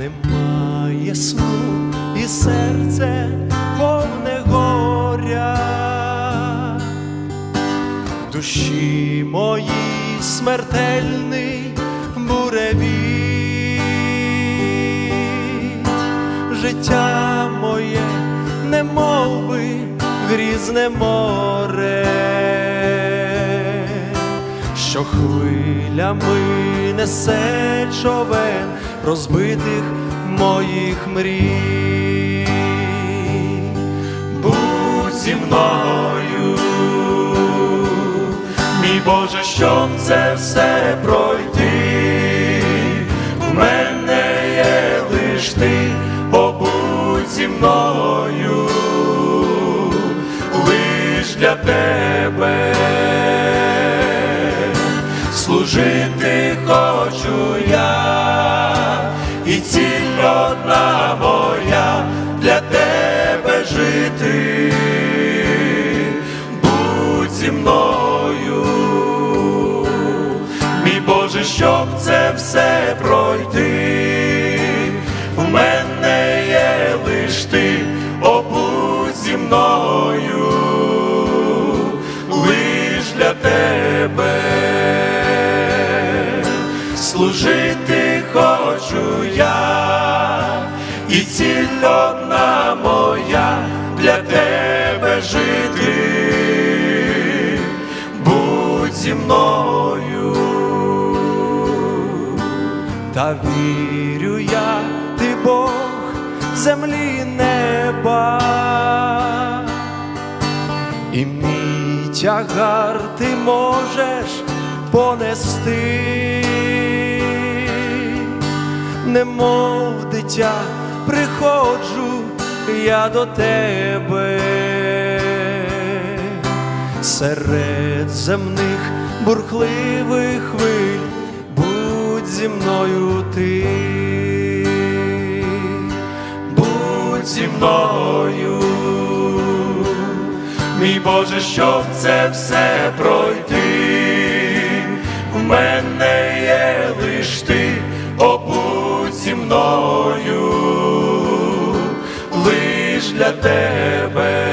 немає сну і серце повне горя, душі моїй смертельний буревій, життя моє, не би грізне море, що хвилями несе човен розбитих моїх мрій. Будь зі мною, мій Боже, щоб це все пройти, в мене є лиш ти, побудь зі мною, лиш для тебе. Служити хочу я, і ціль одна моя для тебе жити, будь зі мною, мій Боже, щоб це все пройти, в мене є лиш ти, і ціль одна моя для тебе жити, будь зі мною, та вірю я, ти Бог землі неба. І мій тягар ти можеш понести, немов дитя приходжу я до тебе. Серед земних бурхливих хвиль, будь зі мною ти, будь зі мною. Мій Боже, щоб це все пройти, в мене є лиш ти, о, для тебе,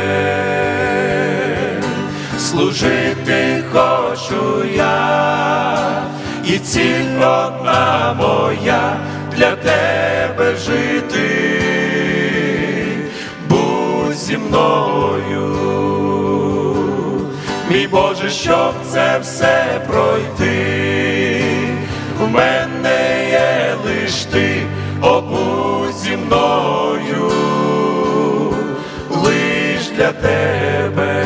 служити хочу я, і ціль моя для тебе жити. Будь зі мною, мій Боже, щоб це все пройти, в мене є лиш ти, о, для тебе,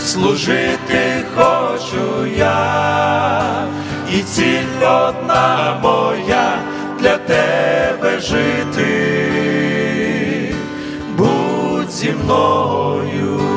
служити хочу я, і ціль одна моя для тебе жити, будь зі мною.